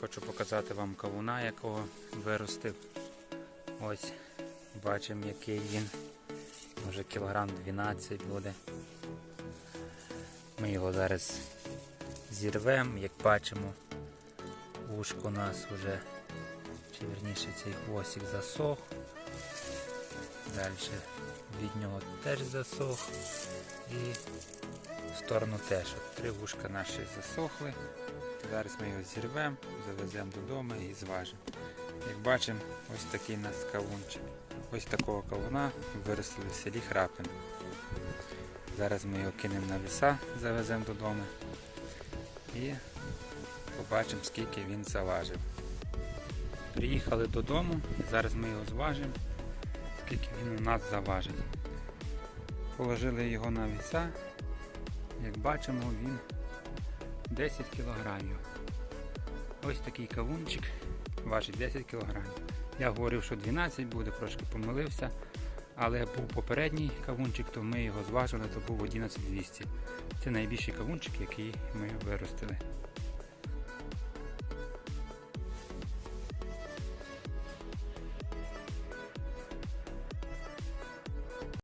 Хочу показати вам кавуна, якого виростив. Ось бачимо, який він. Може кілограм 12 буде. Ми його зараз зірвемо, як бачимо, ушко у нас вже, чи верніше цей хвостик засох. Далі від нього теж засох. І в сторону теж. От Три вушка наші засохли. Зараз ми його зірвемо, завеземо додому і зважимо. Як бачимо, ось такий у нас кавунчик. Ось такого кавуна виростили в селі Храпин. Зараз ми його кинемо на віса, завеземо додому і побачимо, скільки він заважив. Приїхали додому, зараз ми його зважимо, скільки він у нас заважить. Положили його на віса, як бачимо, він 10 кг. Ось такий кавунчик важить 10 кг. Я говорив, що 12 буде, трошки помилився. Але був попередній кавунчик, то ми його зважили, то був 11200. Це найбільший кавунчик, який ми виростили.